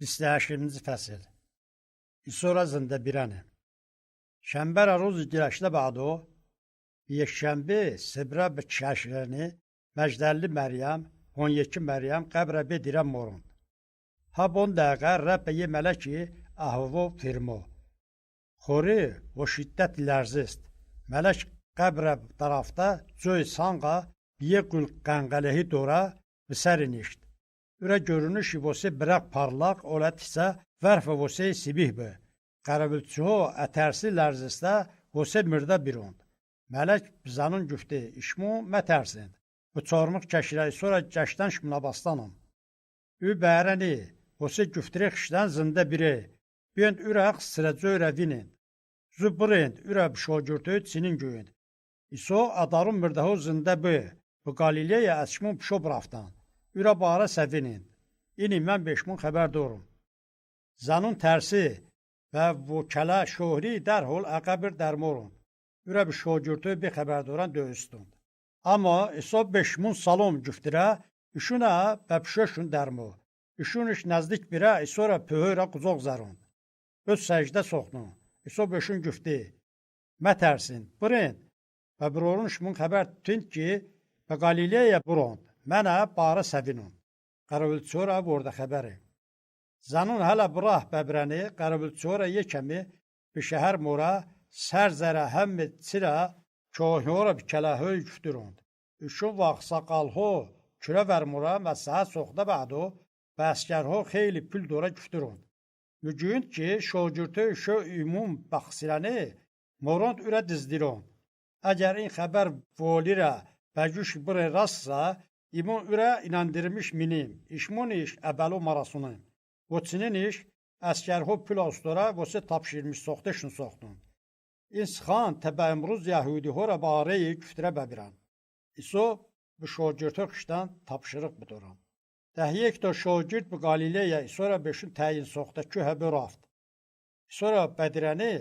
28-ci fəsil İsora zində birəni Şənbər روز گرشته بعدو یک شنبه سبرا به چشلنی مجدلی مریم 12 مریم قبر به دیرم موروند. Ha bon dəqiqə Rəbb yə mələki ahvo firmo. Xori o şiddət lərzist. Mələk qəbrə tərəfdə cöy sanqa biyə qul qənqələhi dora bisərinişt. Ürə görünüş vosi bıraq parlaq olət isə vərf vosi sibih bə. Qarabülçu ətərsi lərzistə vosi mürdə birond. Mələk bizanın güfti işmu mətərsind. Bu çormuq kəşirəyi sonra gəşdən şmuna bastanım. Ü bərəni vosi güftirə xişdən zində biri. Büyünd ürək sıracı ürəvinin. Zübrind ürəb şogürtü çinin güyünd. İso adarın mürdəhu zində bu. Bu Qalileya əşmun pişo braftan. Ürə bara səvinin. İni mən beşmun xəbər doğrum. Zanun tərsi və bu kələ şohri dərhol əqəbir dərmorun. Ürə bir şogürtü bir xəbər doğran döyüstünd. Amma İso beşmun salom güftirə, işuna və pişöşün dərmo. İşun iş nəzdik birə, sonra pöhörə quzoq zərund. Öz səcdə soxdun. İso beşun güfti. Mətərsin, brind. Və birorun şmun xəbər tünd ki, və Qalileya burond. Mənə barı səvinun. Qarabülçora burada xəbəri. Zanun hələ burah bəbrəni, qarabülçora yekəmi bir şəhər mora, sərzərə həmmi çira, çoğyora bir kələhöy güftürund. Üşün vaxt saqalho, kürə vərmura məsəhə soxda bədu, və əsgərho xeyli pül dora güftürund. Mügüyünd ki, şogürtü şö ümum baxsirəni, morond ürə dizdirond. Əgər in xəbər volirə bəgüş bırı rastsa, İnandırmış minim, işmon iş əbəlu marasunim. Voçinin iş, əskərho pülostora vosi tapşirmiş soxteşin soxtun. İnsxan təbə əmruz Yahudi hora bareyi küftrə bəbirən. İso bu şogirtə xişdən tapşırıq buduram. Dəhyek də şogird bu Qalileya sonra beşin təyin soxta köhə raft. Sonra bədirəni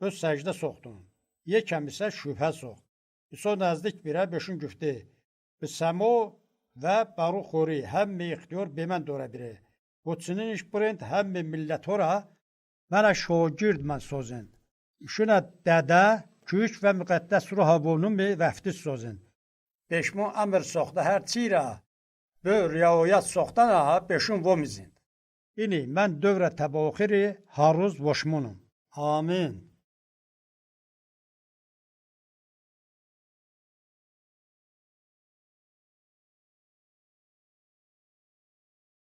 öz səcdə soxdun. Yekəm isə şübhə soxt. İso nəzdik birə beşin güfti. Bi səmo və baru xori həmmi ixtiyar be mən dora biri. Qoçinin iş brend həmmi millət ora mənə şogird mən sozin. Şuna dədə küç və müqəddəs ruh abunun mi vəftiz sozin. Beşmu əmr soxda hər çira və riayət soxdan ha beşun vomizin. İni mən dövrə təbaxiri haruz voşmunum. Amin.